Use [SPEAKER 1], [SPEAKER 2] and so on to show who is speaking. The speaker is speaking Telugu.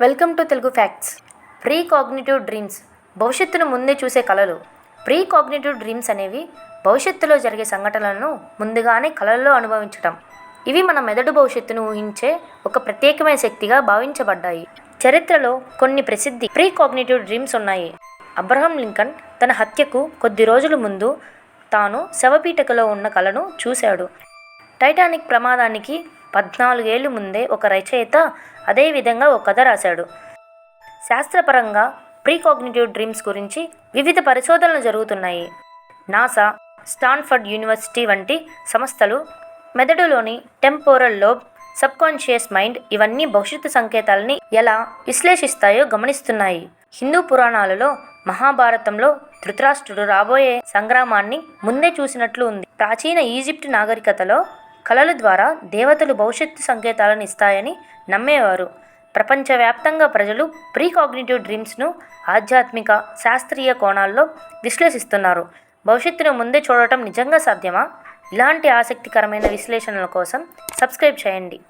[SPEAKER 1] Welcome to Telugu facts. Pre cognitive dreams. భవిష్యత్తును ముందే చూసే కళలు. ప్రీ కాగ్నిటివ్ డ్రీమ్స్ అనేవి భవిష్యత్తులో జరిగే సంఘటనలను ముందుగానే కళల్లో అనుభవించటం. ఇవి మన మెదడు భవిష్యత్తును ఊహించే ఒక ప్రత్యేకమైన శక్తిగా భావించబడ్డాయి. చరిత్రలో కొన్ని ప్రసిద్ధి ప్రీ కాగ్నిటివ్ డ్రీమ్స్ ఉన్నాయి. అబ్రహం లింకన్ తన హత్యకు కొద్ది రోజుల ముందు తాను శవపీఠకలో ఉన్న కళను చూశాడు. టైటానిక్ ప్రమాదానికి పద్నాలుగేళ్ళు ముందే ఒక రచయిత అదే విధంగా ఒక కథ రాశాడు. శాస్త్రపరంగా ప్రీకాగ్నిటివ్ డ్రీమ్స్ గురించి వివిధ పరిశోధనలు జరుగుతున్నాయి. నాసా స్టాన్ఫర్డ్ యూనివర్సిటీ వంటి సంస్థలు మెదడులోని టెంపోరల్ లోబ్ సబ్కాన్షియస్ మైండ్ ఇవన్నీ భవిష్యత్తు సంకేతాలని ఎలా విశ్లేషిస్తాయో గమనిస్తున్నాయి. హిందూ పురాణాలలో మహాభారతంలో ధృతరాష్ట్రుడు రాబోయే సంగ్రామాన్ని ముందే చూసినట్లు ఉంది. ప్రాచీన ఈజిప్ట్ నాగరికతలో కళల ద్వారా దేవతలు భవిష్యత్తు సంకేతాలను ఇస్తాయని నమ్మేవారు. ప్రపంచవ్యాప్తంగా ప్రజలు ప్రీకాగ్నిటివ్ డ్రీమ్స్ను ఆధ్యాత్మిక శాస్త్రీయ కోణాల్లో విశ్లేషిస్తున్నారు. భవిష్యత్తును ముందే చూడటం నిజంగా సాధ్యమా? ఇలాంటి ఆసక్తికరమైన విశ్లేషణల కోసం సబ్స్క్రైబ్ చేయండి.